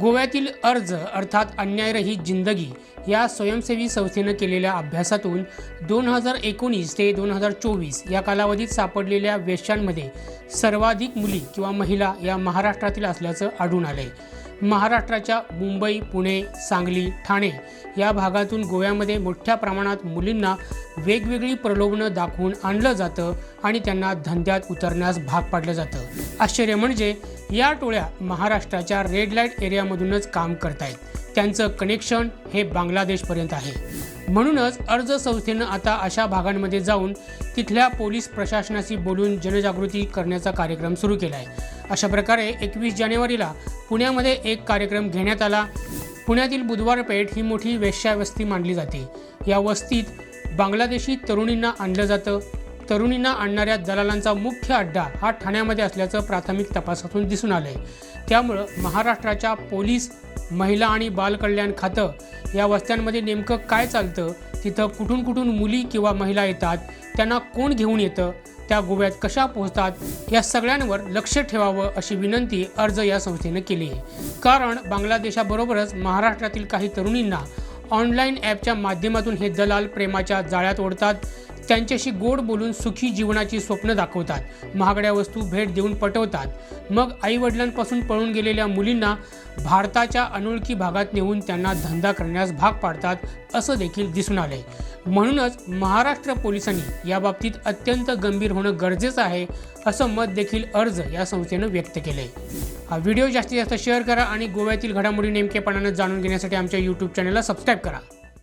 गोव्यातील अर्ज अर्थात अन्यायरहित जिंदगी या स्वयंसेवी संस्थेनं केलेल्या अभ्यासातून दोन हजार एकोणीस ते दोन हजार चोवीस या कालावधीत सापडलेल्या वेश्यांमध्ये सर्वाधिक मुली किंवा महिला या महाराष्ट्रातील असल्याचं आढळून आलंय. महाराष्ट्राच्या मुंबई पुणे सांगली ठाणे या भागातून गोव्यामध्ये मोठ्या प्रमाणात मुलींना वेगवेगळी प्रलोभनं दाखवून आणलं जातं आणि त्यांना धंद्यात उतरण्यास भाग पाडलं जातं. आश्चर्य म्हणजे या टोळ्या महाराष्ट्राच्या रेड लाइट एरियामधूनच काम करतायत. त्यांचं कनेक्शन हे बांगलादेशपर्यंत आहे. म्हणूनच अर्ज संस्थेनं आता अशा भागांमध्ये जाऊन तिथल्या पोलीस प्रशासनाशी बोलून जनजागृती करण्याचा कार्यक्रम सुरू केला आहे अशा प्रकारे एकवीस जानेवारीला पुण्यामध्ये एक कार्यक्रम घेण्यात आला. पुण्यातील बुधवार पेठ ही मोठी वेश्यावस्ती मानली जाते. या वस्तीत बांगलादेशी तरुणींना आणलं जातं. तरुणींना आणणाऱ्या दलालांचा मुख्य अड्डा हा ठाण्यामध्ये असल्याचं प्राथमिक तपासातून दिसून आलंय. त्यामुळं महाराष्ट्राच्या पोलीस महिला आणि बालकल्याण खातं या वस्त्यांमध्ये नेमकं काय चालतं तिथं कुठून कुठून मुली किंवा महिला येतात त्यांना कोण घेऊन येतं त्या गोव्यात कशा पोहोचतात या सगळ्यांवर लक्ष ठेवावं अशी विनंती अर्ज या संस्थेनं केली आहे. कारण बांगलादेशाबरोबरच महाराष्ट्रातील काही तरुणींना ऑनलाईन ॲपच्या माध्यमातून हे दलाल प्रेमाच्या जाळ्यात ओढतात त्यांच्याशी गोड बोलून सुखी जीवनाची स्वप्न दाखवतात. महागड्या वस्तू भेट देऊन पटवतात. मग आईवडिलांपासून पळून गेलेल्या मुलींना भारताच्या अनोळखी भागात नेऊन त्यांना धंदा करण्यास भाग पाडतात असं देखील दिसून आलंय. म्हणूनच महाराष्ट्र पोलिसांनी याबाबतीत अत्यंत गंभीर होणं गरजेचं आहे असं मत देखील अर्ज या संस्थेनं व्यक्त केले हा व्हिडिओ जास्तीत जास्त शेअर करा आणि गोव्यातील घडामोडी नेमकेपणानं जाणून घेण्यासाठी आमच्या यूट्यूब चॅनलला सबस्क्राईब करा.